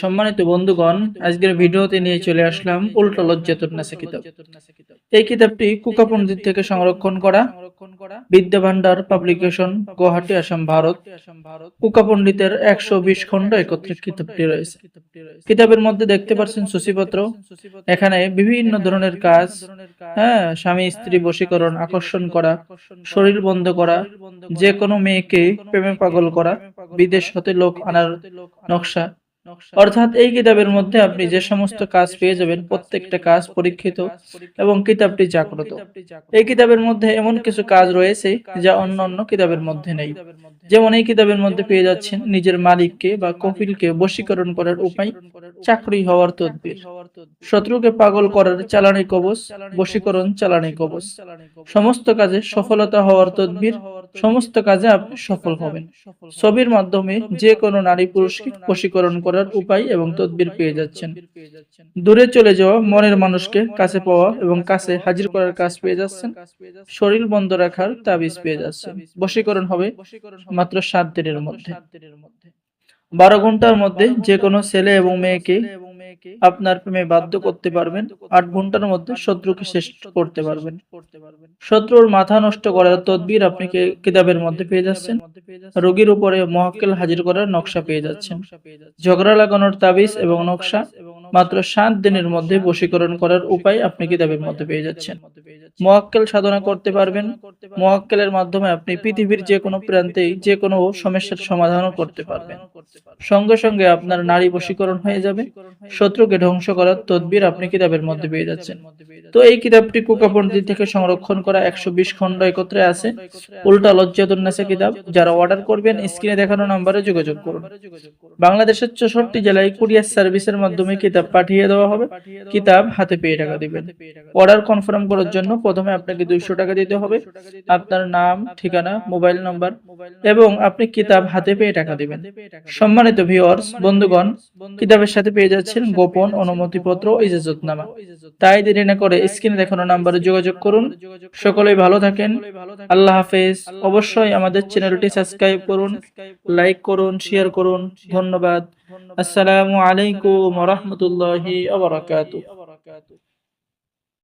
সম্মানিত বন্ধুগণ, আজকের ভিডিওতে নিয়ে চলে আসলাম উল্টা লজ্জাতুন্নাসা কিতাব। এই কিতাবটি কুকা পণ্ডিত থেকে সংরক্ষণ করা। বিদ্যা ভান্ডার পাবলিকেশন, গুয়াহাটি, আসাম, ভারত। কুকা পণ্ডিতের একশো বিশ খণ্ড একত্রিত কিতাবটি রয়েছে। কিতাবের মধ্যে দেখতে পাচ্ছেন সূচিপত্র। এখানে বিভিন্ন ধরনের কাজ হ্যাঁ স্বামী, স্ত্রী বশীকরণ, আকর্ষণ করা, শরীর বন্ধ করা, যে কোনো মেয়েকে প্রেমে পাগল করা, বিদেশ হতে লোক আনার নকশা অর্থাৎ এই কিতাবের মধ্যে আপনি যে সমস্ত কাজ পেয়ে যাবেন, প্রত্যেকটা কাজ পরীক্ষিত এবং কিতাবটি জাগ্রত। এই কিতাবের মধ্যে এমন কিছু কাজ রয়েছে যা অন্য অন্য কিতাবের মধ্যে নেই। যেমন এই কিতাবের মধ্যে পেয়ে যাচ্ছেন নিজের মালিককে বা কফিলকে বশীকরণ করার উপায়, চাকরি হওয়ার তদবির, শত্রুকে পাগল করার চালানি কবচ, বশীকরণ চালানি কবচ। সমস্ত কাজে সফলতা হওয়ার তদবির সমস্ত কাজে আপনি সফল হবেন। ছবির মাধ্যমে যে কোনো নারী পুরুষকে বশীকরণ করার উপায় এবং তদবির পেয়ে যাচ্ছেন। দূরে চলে যাওয়া মনের মানুষকে কাছে পাওয়া এবং কাছে হাজির করার কাজ পেয়ে যাচ্ছেন। শরীর বন্ধ রাখার তাবিজ পেয়ে যাচ্ছেন। বশীকরণ হবে মাত্র সাত দিনের মধ্যে। বারো ঘণ্টার মধ্যে যে কোনো ছেলে এবং মেয়েকে আপনার প্রেমে বাধ্য করতে পারবেন আট ঘণ্টার মধ্যে শত্রুকে শেষ করতে পারবেন। শত্রুর মাথা নষ্ট করার তদবির আপনি কিতাবের মধ্যে পেয়ে যাচ্ছেন। রোগীর উপরে মহাক্কেল হাজির করার নকশা পেয়ে যাচ্ছেন। ঝগড়া লাগানোর তাবিজ এবং নকশা মাত্র সাত দিনের মধ্যে বশীকরণ করার উপায় আপনি কিতাবের মধ্যে পেয়ে যাচ্ছেন। মোয়াক্কেল সাধনা করতে পারবেন। মোয়াক্কেলের মাধ্যমে আপনি পৃথিবীর যে কোনো প্রান্তেই যে কোনো সমস্যার সমাধানও করতে পারবেন। সঙ্গে সঙ্গে আপনার নারী বশীকরণ হয়ে যাবে শত্রুকে ধ্বংস করার তদবির আপনি কিতাবের মধ্যে পেয়ে যাচ্ছেন। তো এই কিতাবটি কুকাপন্থী থেকে সংরক্ষণ করা একশো বিশ খণ্ড একত্রে আছে। উল্টা লজ্জাতুন্নাসা কিতাব, যারা অর্ডার করবেন, স্ক্রিনে দেখানো নম্বরে যোগাযোগ করুন। বাংলাদেশের চৌষট্টি জেলায় কুরিয়ার সার্ভিসের মাধ্যমে কিতাব পাঠিয়ে দেওয়া হবে। কিতাব হাতে পেয়ে টাকা দিবেন। অর্ডার কনফার্ম করার জন্য প্রথমে আপনাকে দুইশো টাকা দিতে হবে। আপনার নাম, ঠিকানা, মোবাইল নম্বর এবং আপনি কিতাব হাতে পেয়ে টাকা দিবেন। সম্মানিত ভিউয়ার্স বন্ধুগণ, কিতাবের সাথে পেয়ে যাচ্ছেন গোপন অনুমতিপত্র ইজাজতনামা। তাই দেরি না করে স্ক্রিনে দেখানো নাম্বারে যোগাযোগ করুন। সকলেই ভালো থাকেন। আল্লাহ হাফেজ। অবশ্যই আমাদের চ্যানেলটি সাবস্ক্রাইব করুন, লাইক করুন, শেয়ার করুন। ধন্যবাদ। আসসালামু আলাইকুম রহমতুল্লাহি